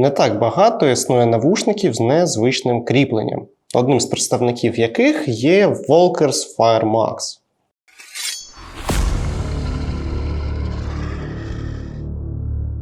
Не так багато існує навушників з незвичним кріпленням, одним з представників яких є Volkers Fire Max.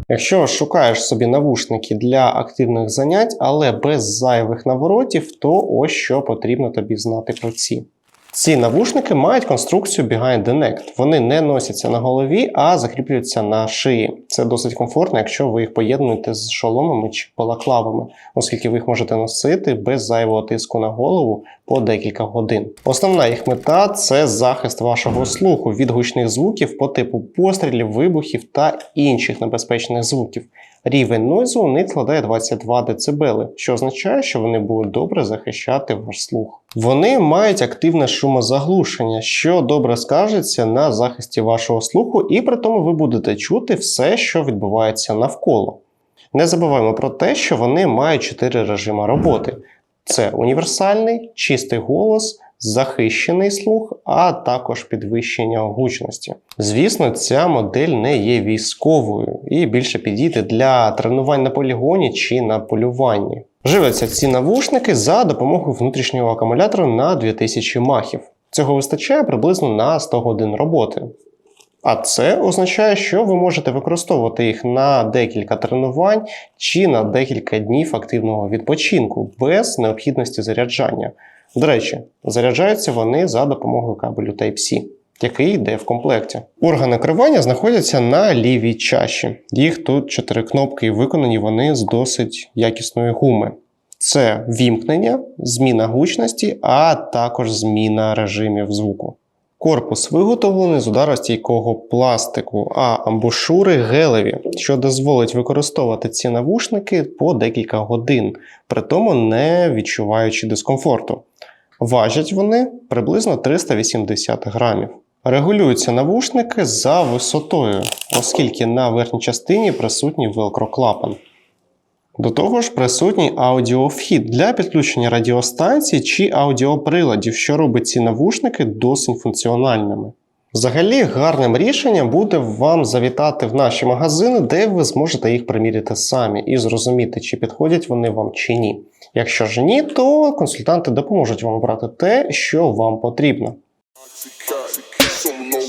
Якщо шукаєш собі навушники для активних занять, але без зайвих наворотів, то ось що потрібно тобі знати про ці. Ці навушники мають конструкцію Behind the Neck. Вони не носяться на голові, а закріплюються на шиї. Це досить комфортно, якщо ви їх поєднуєте з шоломами чи балаклавами, оскільки ви їх можете носити без зайвого тиску на голову по декілька годин. Основна їх мета це захист вашого слуху від гучних звуків по типу пострілів, вибухів та інших небезпечних звуків. Рівень нойзу у них складає 22 дБ, що означає, що вони будуть добре захищати ваш слух. Вони мають активне шумозаглушення, що добре скажеться на захисті вашого слуху, і при тому ви будете чути все, що відбувається навколо. Не забуваємо про те, що вони мають 4 режими роботи: це універсальний, чистий голос, захищений слух, а також підвищення гучності. Звісно, ця модель не є військовою і більше підійде для тренувань на полігоні чи на полюванні. Живляться ці навушники за допомогою внутрішнього акумулятора на 2000 махів. Цього вистачає приблизно на 100 годин роботи. А це означає, що ви можете використовувати їх на декілька тренувань чи на декілька днів активного відпочинку без необхідності заряджання. До речі, заряджаються вони за допомогою кабелю Type-C, який йде в комплекті. Органи керування знаходяться на лівій чаші. Їх тут чотири кнопки, і виконані вони з досить якісної гуми. Це вімкнення, зміна гучності, а також зміна режимів звуку. Корпус виготовлений з ударостійкого пластику, а амбушури гелеві, що дозволить використовувати ці навушники по декілька годин, при тому не відчуваючи дискомфорту. Важать вони приблизно 380 грамів. Регулюються навушники за висотою, оскільки на верхній частині присутній велкро-клапан. До того ж, присутній аудіовхід для підключення радіостанцій чи аудіоприладів, що робить ці навушники досить функціональними. Взагалі, гарним рішенням буде вам завітати в наші магазини, де ви зможете їх приміряти самі і зрозуміти, чи підходять вони вам чи ні. Якщо ж ні, то консультанти допоможуть вам обрати те, що вам потрібно. solo